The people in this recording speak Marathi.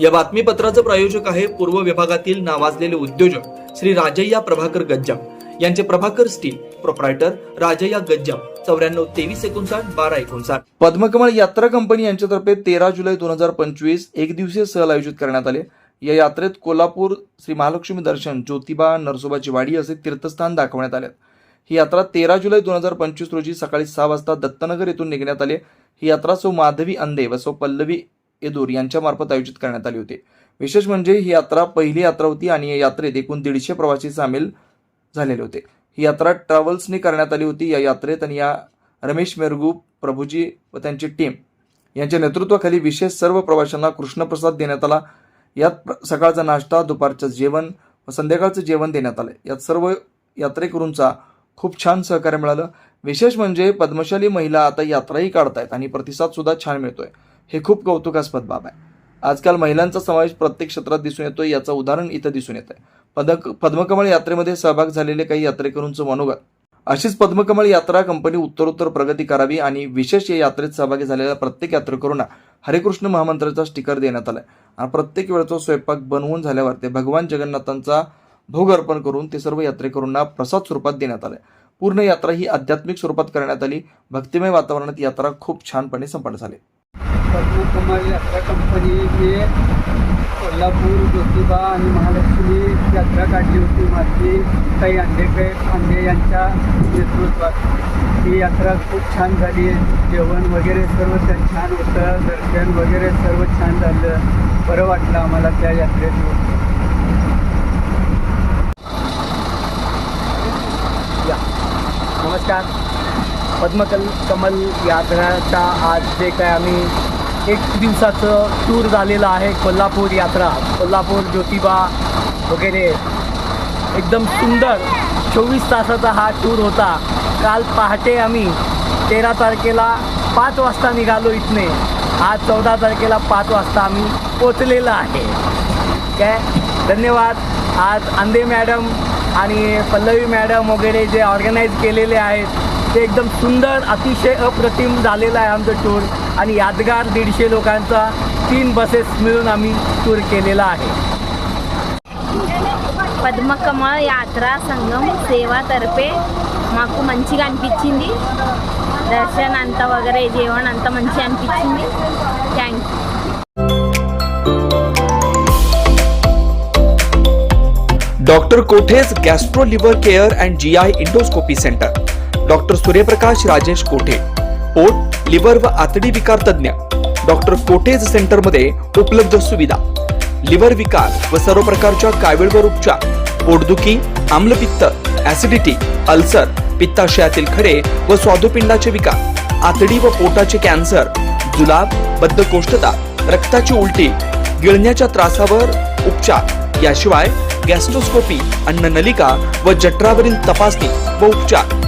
या बातमीपत्राचं प्रायोजक आहे पूर्व विभागातील नावाजलेले उद्योजक श्री राजय्या प्रभाकर गज्जाम. यांचे प्रभाकर स्टील प्रोप्रायटर राजय्या गज्जाम. चौऱ्याण्णव तेवीस एकोणसाठ बारा एकोणसाठ. पद्मकमळ यात्रा कंपनी यांच्यातर्फे तेरा जुलै दोन हजार पंचवीस एक दिवसीय सहल आयोजित करण्यात आले. या यात्रेत कोल्हापूर श्री महालक्ष्मी दर्शन ज्योतिबा नरसोबाची वाडी असे तीर्थस्थान दाखवण्यात आले. ही यात्रा तेरा जुलै दोन हजार पंचवीस रोजी सकाळी सहा वाजता दत्तनगर येथून निघण्यात आली. ही यात्रा सौ माधवी अंदे व सौ पल्लवी येदूर यांच्यामार्फत आयोजित करण्यात आली होती. विशेष म्हणजे ही यात्रा पहिली यात्रा होती आणि या यात्रेत एकूण दीडशे प्रवासी सामील झालेले होते. ही यात्रा ट्रॅव्हल्सने करण्यात आली होती. या यात्रेत आणि या रमेश मेरगू प्रभूजी व त्यांची टीम यांच्या नेतृत्वाखाली विशेष सर्व प्रवाशांना कृष्णप्रसाद देण्यात आला. यात प्र- सकाळचा नाश्ता दुपारचं जेवण व संध्याकाळचं जेवण देण्यात आलं. यात सर्व यात्रेकरूंचा खूप छान सहकार्य मिळालं. विशेष म्हणजे पद्मशाली महिला आता यात्राही काढतायत आणि प्रतिसादसुद्धा छान मिळतोय. हे खूप कौतुकास्पद बाब आहे. आजकाल महिलांचा समावेश प्रत्येक क्षेत्रात दिसून येतो याचं उदाहरण इथं दिसून येत आहे पदक पद्मकमळ यात्रेमध्ये सहभाग झालेले काही यात्रेकरूंचं मनोगत. अशीच पद्मकमळ यात्रा कंपनी उत्तरोत्तर प्रगती करावी आणि विशेष या यात्रेत सहभागी झालेल्या प्रत्येक यात्रेकरूंना हरेकृष्ण महामंत्राचा स्टिकर देण्यात आलाय. आणि प्रत्येक वेळचा स्वयंपाक बनवून झाल्यावर ते भगवान जगन्नाथांचा भोग अर्पण करून ते सर्व यात्रेकरूंना प्रसाद स्वरूपात देण्यात आलाय. पूर्ण यात्रा ही आध्यात्मिक स्वरूपात करण्यात आली. भक्तिमय वातावरणात यात्रा खूप छानपणे संपन्न झाली. पद्मकुमार यात्रा कंपनी हे कोल्हापूर ज्योतिबा आणि महालक्ष्मी यात्रा काढली होती. माझी काही अंडेकर आंबे यांच्या नेतृत्वात. ही यात्रा खूप छान झाली. जेवण वगैरे सर्व छान होतं. दर्शन वगैरे सर्व छान झालं. बरं वाटलं आम्हाला त्या यात्रेत. या. नमस्कार. पद्मकल कमल यात्राचा आज जे काय आम्ही एक दिवसाचं टूर झालेलं आहे कोल्हापूर यात्रा. कोल्हापूर ज्योतिबा वगैरे. एकदम सुंदर. चोवीस तासाचा हा टूर होता. काल पहाटे आम्ही तेरा तारखेला पाच वाजता निघालो इथने. आज चौदा तारखेला पाच वाजता आम्ही पोचलेलं आहे. काय? धन्यवाद. आज अंदे मॅडम आणि पल्लवी मॅडम वगैरे जे ऑर्गनाईज केलेले आहेत ते एकदम सुंदर अतिशय अप्रतिम झालेलं आहे आमचं टूर आणि यादगार दीडशे लोकांचा तीन बसेस मिळून आम्ही टूर केलेला आहे పద్మకమల యాత్ర సంఘం సేవా తరపే మాకు మంచిగా అనిపించింది దర్శన్ అంతా వగరే జీవన్ అంత మంచిగా అనిపించింది thank you doctor Kothe's gastro liver care and G I endoscopy centre doctor Suryaprakash Rajesh Kothe पोट लिव्हर व आतडी विकार तज्ञ डॉक्टर कोटेज सेंटरमध्ये उपलब्ध सुविधा. लिव्हर विकार व सर्व प्रकारच्या कावीळवर उपचार. पोटदुखी आम्लपित्त ऍसिडिटी अल्सर पित्ताशयातील खडे व स्वादुपिंडाचे विकार. आतडी व पोटाचे कॅन्सर जुलाब बद्धकोष्ठता रक्ताची उलटी गिळण्याच्या त्रासावर उपचार. याशिवाय गॅस्ट्रोस्कोपी अन्ननलिका व जठरावरील तपासणी व उपचार.